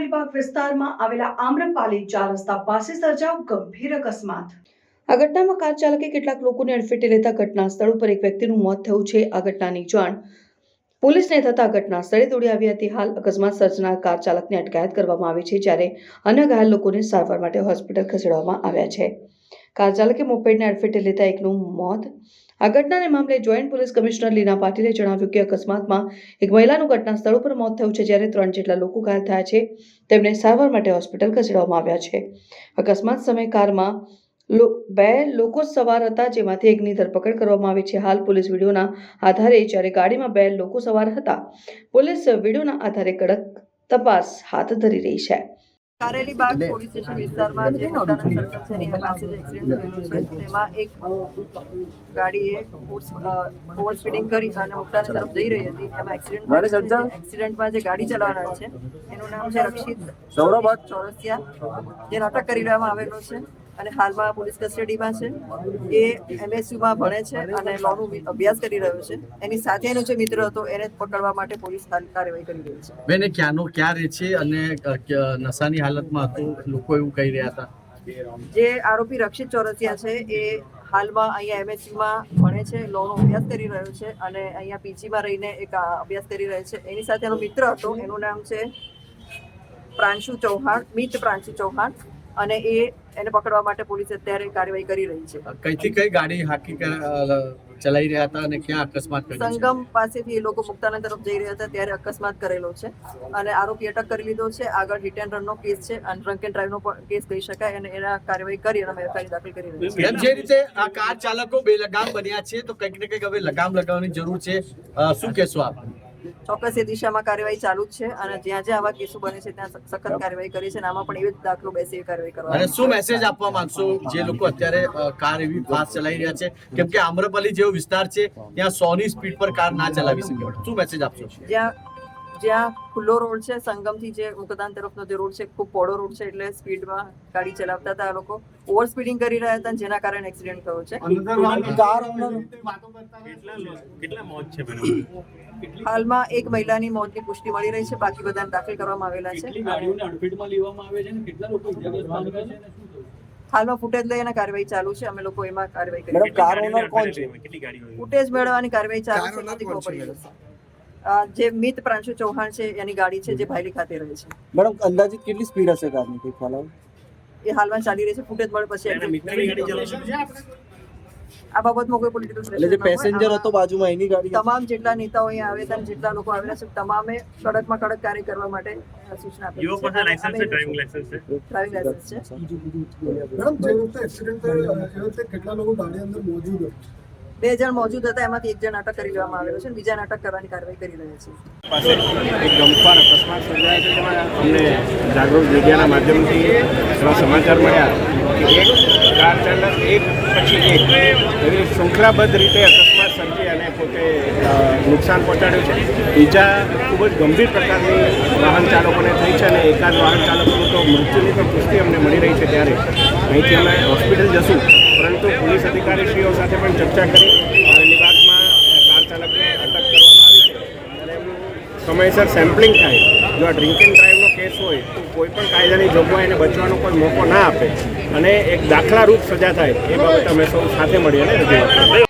કારેલીબાગ વિસ્તારમાં આવેલા આમ્રપાલી ચાર રસ્તા પાસે સર્જાવ ગંભીર અકસ્માત. આ ઘટનામાં કાર ચાલકે કેટલાક લોકોને અડફેટે લેતા ઘટના સ્થળ ઉપર એક વ્યક્તિનું મોત થયું છે. આ ઘટનાની જાણ પોલીસને થતા ઘટના સ્થળે દોડી આવી હતી. હાલ અકસ્માત સર્જનાર કાર ચાલકને અટકાયત કરવામાં આવી છે, જ્યારે અન્ય ઘાયલ લોકોને સારવાર માટે હોસ્પિટલ ખસેડવામાં આવ્યા છે. કાર ચાલકે મોપેડને અડફેટે લેતા એકનું મોત આ ઘટનાને મામલે જોઈન્ટ પોલીસ કમિશનર લીના પાટીલે જણાવ્યું કે અકસ્માતમાં એક મહિલાનું ઘટના સ્થળ ઉપર મોત થયું છે, જ્યારે ત્રણ જેટલા લોકો ઘાયલ થયા છે. તેમને સારવાર માટે હોસ્પિટલ ખસેડવામાં આવ્યા છે. અકસ્માત સમયે કારમાં બે લોકો સવાર હતા, જેમાંથી એકની ધરપકડ કરવામાં આવી છે. હાલ પોલીસ વિડીયોના આધારે જ્યારે ગાડીમાં બે લોકો સવાર હતા, પોલીસ વિડીયોના આધારે કડક તપાસ હાથ ધરી રહી છે. કારેલી બાગ પોલીસ સ્ટેશન વિસ્તારમાં જે પોતાના સર્કલ છે એની પાસે જે એક્સિડન્ટ થયેલું છે તેમાં એક ગાડીએ ઓવર સ્પીડિંગ કરી અને મોટાના તરફ જઈ રહી હતી. એમાં એક્સિડન્ટ એક્સિડન્ટમાં જે ગાડી ચલાવનાર છે એનું નામ છે રક્ષિત સૌરભ ચોરસિયા. જેને અટક કરી લેવામાં આવેલો છે. અને હાલમાં પોલીસ કસ્ટડીમાં છે. એ એમએસયુમાં ભણે છે અને લોનું અભ્યાસ કરી રહ્યો છે. એની સાથેનો જે મિત્ર હતો એને પકડવા માટે પોલીસ કાર્યવાહી કરી રહી છે. બેને ક્યાંનો ક્યાં રહે છે અને નશાની હાલતમાં હતો? લોકો એવું કહી રહ્યા હતા. જે આરોપી રક્ષિત ચોરસિયા છે એ હાલમાં અહીંયા એમએસયુમાં ભણે છે લોનો અભ્યાસ કરી રહ્યો છે અને અહીંયા પીજીમાં રહીને એક અભ્યાસ કરી રહ્યો છે. એની સાથે એનો મિત્ર હતો એનું નામ છે પ્રાંશુ ચૌહાણ મિત પ્રાંશુ ચૌહાણ અને એ એને પકડવા માટે પોલીસ અત્યારે કાર્યવાહી કરી રહી છે. કઈથી કઈ ગાડી હાકી ચલાવી રહ્યા હતા અને ક્યાં અકસ્માત કર્યો સંગમ પાસેથી એ લોકો મુક્તાનંદ તરફ જઈ રહ્યા હતા ત્યારે અકસ્માત કરેલો છે અને આરોપી અટક કરી લીધો છે. આગળ હિટ એન્ડ રનનો કેસ છે અને ડ્રંક એન્ડ ડ્રાઈવનો પણ કેસ કહી શકાય અને એના કાર્યવાહી કરી અને એફઆઈઆર દાખલ કરી રહ્યા છે જે રીતે આ કાર ચાલકો બે લગામ બન્યા છે તો કંઈક ને કંઈક હવે લગામ લગાવવાની જરૂર છે. શું કહેશો આપ? ચોક્કસ એ દિશામાં કાર્યવાહી ચાલુ જ છે અને જ્યાં જ્યાં આવા કેસો બને છે ત્યાં સખત કાર્યવાહી કરી છે અને આમાં પણ એવી જ દાખલો બેસી કાર્યવાહી કાર્યવાહી અને શું મેસેજ આપવા માંગશો જે લોકો અત્યારે કાર એવી ફાસ્ટ ચલાવી રહ્યા છે? કેમ કે આમ્રપાલી જેવો વિસ્તાર છે ત્યાં સો ની સ્પીડ પર કાર ના ચલાવી શકે. શું મેસેજ આપશો? જ્યાં જ્યાં ખુલ્લો રોડ છે સંગમથી જે મુકદાન તરફનો જે રોડ છે ખૂબ પહોળો રોડ છે એટલે સ્પીડમાં ગાડી ચલાવતા હતા આ લોકો. ઓવર સ્પીડિંગ કરી રહ્યા હતા જેના કારણે એક્સિડન્ટ થયો છે. હાલમાં એક મહિલાની મોતની પુષ્ટિ મળી રહી છે. બાકી બધાને દાખલ કરવામાં આવેલા છે. હાલમાં ફૂટેજ છે અને કાર્યવાહી ચાલુ છે. અમે લોકો એમાં કાર્યવાહી કરી કાર ઓનર કોણ છે? ફૂટેજ મેળવવાની કાર્યવાહી ચાલુ છે. જે મિત પ્રાંશુ ચૌહાણ છે એની ગાડી છે જે ભાઈલી ખાતે રહે છે. મેડમ અંદાજિત કેટલી સ્પીડ હશે કારની? એ હાલમાં ચાલી રહી છે. ફૂટેજ મળે પછી આ બાબતમાં કોઈ પોલિટિકલ એટલે જે પેસેન્જર હતો બાજુમાં એની ગાડી તમામ જેટલા નેતાઓ અહીંયા આવે અને જેટલા લોકો આવેલા છે તમામે કડકમાં કડક કાર્ય કરવા માટે સૂચના આપી યુઓ પાસે લાયસન્સ છે ડ્રાઇવિંગ લાયસન્સ છે. ડ્રાઇવિંગ લાયસન્સ છે. મેડમ જે વખતે એક્સિડન્ટ થયો એ કેટલા લોકો ગાડી અંદર મોજૂદ હતા બે જણ મોજૂદ હતા એમાંથી એક જણ અટક કરી લેવામાં આવેલો છે બીજા બીજાને અટક કરવાની કાર્યવાહી કરી રહ્યા છે. એક ગમખ્વાર અકસ્માત સર્જાયો છે અમને જાગૃત મીડિયાના માધ્યમથી એવા સમાચાર મળ્યા. એક એક પછી એક. શૃંખલાબદ્ધ રીતે અકસ્માત સર્જી અને પોતે નુકસાન પહોંચાડ્યું છે. બીજા ખૂબ જ ગંભીર પ્રકારની વાહન ચાલકોને થઈ છે અને એકાદ વાહન ચાલકોનું તો મૃત્યુની પણ પુષ્ટિ અમને મળી રહી છે ત્યારે. અહીંથી અમે હોસ્પિટલ જશું. પરંતુ પોલીસ અધિકારીશ્રીઓ સાથે પણ ચર્ચા કરી. અને વિભાગમાં કાર ચાલકને કરવામાં આવી છે. એમનું સમયસર સેમ્પલિંગ થાય. જો આ ડ્રિંક એન્ડ કેસ હોય, તો કોઈ પણ કાયદાની જોગવાઈને બચવાનો કોઈ મોકો ના આપે. અને એક દાખલારૂપ સજા થાય, એ બાબત અમે સૌ સાથે મળીને રજૂઆત